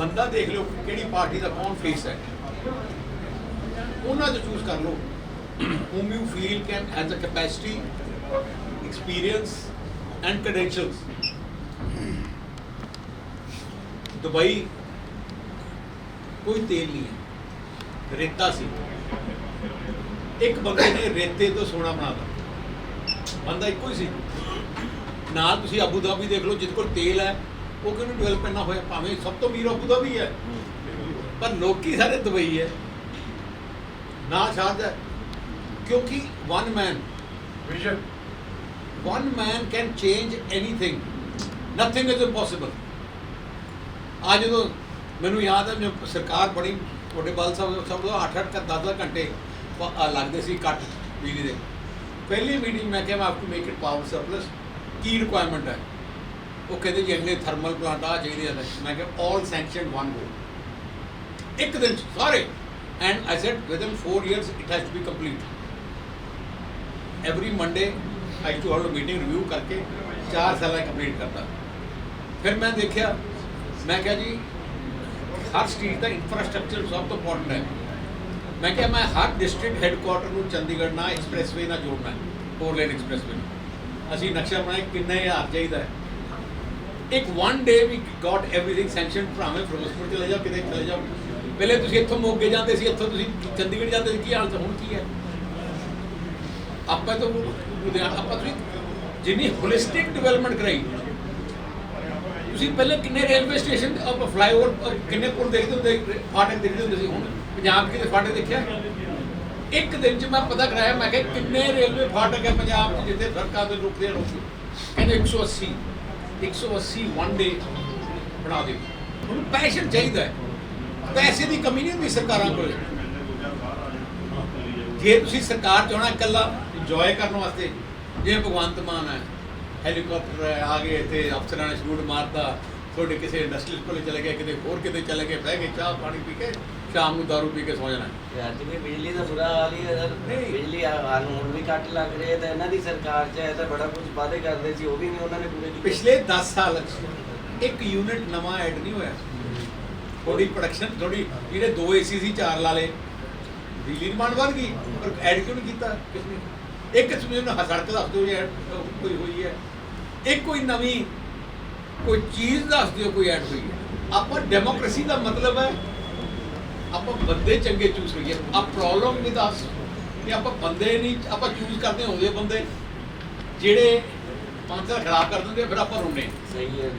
ਬੰਦਾ ਦੇਖ ਲਿਓ ਕਿਹੜੀ ਪਾਰਟੀ ਦਾ ਕੌਣ ਫੇਸ ਹੈ। ਉਹਨਾਂ ਤੋਂ ਚੂਜ਼ ਕਰ ਲਓ। Whom you feel can has the capacity, experience and credentials. Dubai ਕੋਈ ਤੇਲ ਨਹੀਂ ਹੈ। ਰੇਤਾ ਸੀ। ਇੱਕ ਬੰਦੇ ਨੇ ਰੇਤੇ ਤੋਂ ਸੋਨਾ ਬਣਾਤਾ ਬੰਦਾ ਇੱਕੋ ਹੀ ਸੀ। ਨਾਲ ਤੁਸੀਂ ਅਬੂ ਧਾਬੀ ਦੇਖ ਲਓ, ਜਿਹਦੇ ਕੋਲ ਤੇਲ ਹੈ। ਉਹ ਕਿਉਂ ਡਿਵੈਲਪ ਇੰਨਾ ਹੋਇਆ? ਭਾਵੇਂ ਸਭ ਤੋਂ ਅਮੀਰ ਅਬੂ ਧਾਬੀ ਹੈ। ਪਰ ਲੋਕੀ ਸਾਰੇ ਦੁਬਈ ਹੈ। ਨਾ ਸ਼ਾਦ ਹੈ। ਕਿਉਂਕਿ one man vision one man can change anything. Nothing is impossible. ਅੱਜ ਜਦੋਂ ਮੈਨੂੰ ਯਾਦ ਹੈ ਮੈਂ ਸਰਕਾਰ ਬੜੀ ਤੁਹਾਡੇ ਬਾਲ ਸਾਹਿਬ ਸਭ ਤੋਂ 8 8 10 10 ਘੰਟੇ ਲੱਗਦੇ ਸੀ ਕੱਟ ਬਿਜਲੀ ਦੇ। ਪਹਿਲੀ ਮੀਟਿੰਗ ਮੈਂ ਕਿਹਾ ਮੈਂ ਆਪਕੋ ਮੇਕ ਇਟ ਪਾਵਰ ਸਰਪਲਸ ਕੀ ਰਿਕੁਆਇਰਮੈਂਟ ਹੈ? ਉਹ ਕਹਿੰਦੇ ਜੀ ਇੰਨੇ ਥਰਮਲ ਪਲਾਂਟ ਆ ਚਾਹੀਦੇ ਆ ਮੈਂ ਕਿਹਾ ਆਲ ਸੈਂਕਸ਼ਨਡ ਵਨ ਗੋ ਇੱਕ ਦਿਨ 'ਚ ਸਾਰੇ। And I said within 4 years it has to be complete every Monday I to hold meeting review ਕਰਕੇ 4 ਸਾਲਾਂ ਕੰਪਲੀਟ ਕਰਦਾ ਫਿਰ ਮੈਂ ਦੇਖਿਆ, ਮੈਂ ਕਿਹਾ ਜੀ, ਹਰ ਸਟੇਟ ਦਾ ਇਨਫਰਾਸਟ੍ਰਕਚਰ ਸਭ ਤੋਂ ਇੰਪੋਰਟੈਂਟ ਹੈ। ਮੈਂ ਕਿਹਾ ਮੈਂ ਹਰ ਡਿਸਟ੍ਰਿਕਟ ਹੈੱਡਕੁਆਟਰ ਨੂੰ ਚੰਡੀਗੜ੍ਹ ਨਾਲ ਐਕਸਪ੍ਰੈਸਵੇ ਨਾਲ ਜੋੜਨਾ ਹੈ ਫੋਰ ਲੇਨ ਐਕਸਪ੍ਰੈਸਵੇ ਅਸੀਂ ਨਕਸ਼ਾ ਬਣਾਇਆ, ਕਿੰਨਾ ਹਜ਼ਾਰ ਚਾਹੀਦਾ ਹੈ। ਇੱਕ one day we got everything sanction ਭਾਵੇਂ ਫਿਰੋਜ਼ਪੁਰ ਚਲੇ ਜਾਓ, ਕਿਤੇ ਚਲੇ ਜਾਓ। ਪਹਿਲੇ ਤੁਸੀਂ ਇੱਥੋਂ ਮੋਗੇ ਜਾਂਦੇ ਸੀ, ਇੱਥੋਂ ਤੁਸੀਂ ਚੰਡੀਗੜ੍ਹ ਜਾਂਦੇ ਸੀ, ਕੀ ਹਾਲ ਹੁਣ ਕੀ ਹੈ? ਆਪਾਂ ਤਾਂ ਲੁਧਿਆਣਾ ਆਪਾਂ ਤੁਸੀਂ ਜਿੰਨੀ ਹੋਲਿਸਟਿਕ ਡਿਵੈਲਪਮੈਂਟ ਕਰਾਈ, ਤੁਸੀਂ ਪਹਿਲੇ ਕਿੰਨੇ ਰੇਲਵੇ ਸਟੇਸ਼ਨ ਆਪਾਂ ਫਲਾਈਓਵਰ ਕਿੰਨੇ ਪੁਲ ਦੇਖਦੇ ਹੁੰਦੇ, ਫਾਟਕ ਦੇਖਦੇ ਹੁੰਦੇ ਸੀ, ਹੁਣ ਪੰਜਾਬ ਕਿਤੇ ਫਾਟਕ ਦੇਖਿਆ? ਇੱਕ ਦਿਨ ਚ ਮੈਂ ਪਤਾ ਕਰਾਇਆ, ਮੈਂ ਕਿਹਾ ਕਿੰਨੇ ਰੇਲਵੇ ਫਾਟਕ ਹੈ ਪੰਜਾਬ 'ਚ ਜਿੱਥੇ ਸੜਕਾਂ ਤੇ ਰੁਕਦੇ ਆ ਕਹਿੰਦੇ 180 180 ਵਨ ਡੇ ਬਣਾ ਦਿਓ। ਹੁਣ ਪੈਸ਼ਨ ਚਾਹੀਦਾ ਹੈ। ਪੈਸੇ ਦੀ ਕਮੀ ਨਹੀਂ ਹੁੰਦੀ ਸਰਕਾਰਾਂ ਕੋਲ। ਜੇ ਤੁਸੀਂ ਸਰਕਾਰ ਚਾਹਣਾ ਇਕੱਲਾ ਇੰਜੋਏ ਕਰਨ ਵਾਸਤੇ ਜੇ ਭਗਵੰਤ ਮਾਨ ਹੈ ਹੈਲੀਕਾਪਟਰ ਹੈ, ਆ ਗਏ ਤੇ ਅਫਸਰਾਂ ਨੇ ਸ਼ੂਟ ਮਾਰਤਾ ਤੁਹਾਡੇ ਕਿਸੇ ਇੰਡਸਟਰੀਅਲ ਕੋਲੇ ਚਲੇ ਗਏ ਕਿਤੇ ਹੋਰ ਕਿਤੇ ਚਲੇ ਗਏ ਬਹਿ ਕੇ ਚਾਹ ਪਾਣੀ ਪੀ ਕੇ ਸ਼ਾਮ ਨੂੰ ਦਾਰੂ ਪੀ ਕੇ ਸੌ ਜਾਣਾ। ਯਾਰ ਜਿਵੇਂ ਬਿਜਲੀ ਦਾ ਬੁਰਾ ਹਾਲ ਹੀ ਹੈ ਸਰ ਨਹੀਂ। ਬਿਜਲੀ ਆ ਹਾਲ ਹੁਣ ਵੀ ਕੱਟ ਲੱਗ ਰਹੇ ਤਾਂ ਇਹਨਾਂ ਦੀ ਸਰਕਾਰ ਚ ਹੈ ਤਾਂ ਬੜਾ ਕੁਝ ਵਾਅਦੇ ਕਰਦੇ ਸੀ ਉਹ ਵੀ ਨਹੀਂ ਉਹਨਾਂ ਨੇ ਪੂਰੇ ਕੀਤੇ। ਪਿਛਲੇ 10 ਸਾਲ 'ਚ ਇੱਕ ਯੂਨਿਟ ਨਵਾਂ ਐਡ ਨਹੀਂ ਹੋਇਆ। ਥੋੜੀ ਪ੍ਰੋਡਕਸ਼ਨ ਥੋੜੀ ਜਿਹੜੇ ਦੋ ਏਸੀ ਸੀ ਚਾਰ ਲਾ ਲਏ। ਬਿਜਲੀ ਡਿਮਾਂਡ ਵੱਧ ਗਈ ਪਰ ਐਡ ਕਿਉਂ ਨਹੀਂ ਕੀਤਾ? ਕਿਸ ਨੇ ਇੱਕ ਸਮੇਂ ਨੂੰ ਸੜਕ ਦੱਸ ਦਿਓ ਜੇ add ਕੋਈ ਹੋਈ ਹੈ। ਇੱਕ ਕੋਈ ਨਵੀਂ ਕੋਈ ਚੀਜ਼ ਦੱਸ ਦਿਓ ਕੋਈ ਐਡ ਹੋਈ ਹੈ। ਆਪਾਂ ਡੈਮੋਕ੍ਰੇਸੀ ਦਾ ਮਤਲਬ ਹੈ ਆਪਾਂ ਬੰਦੇ ਚੰਗੇ ਚੂਜ਼ ਕਰੀਏ। ਆ ਪ੍ਰੋਬਲਮ ਵਿਦ ਦੱਸ ਕਿ ਆਪਾਂ ਬੰਦੇ ਨਹੀਂ ਆਪਾਂ ਚੂਜ਼ ਕਰਦੇ ਹੁੰਦੇ ਬੰਦੇ। ਜਿਹੜੇ ਪੰਜ ਸਾਲ ਖਰਾਬ ਕਰ ਦਿੰਦੇ ਆ, ਫਿਰ ਆਪਾਂ ਰੋਣੇ ਸਹੀ ਹੈ।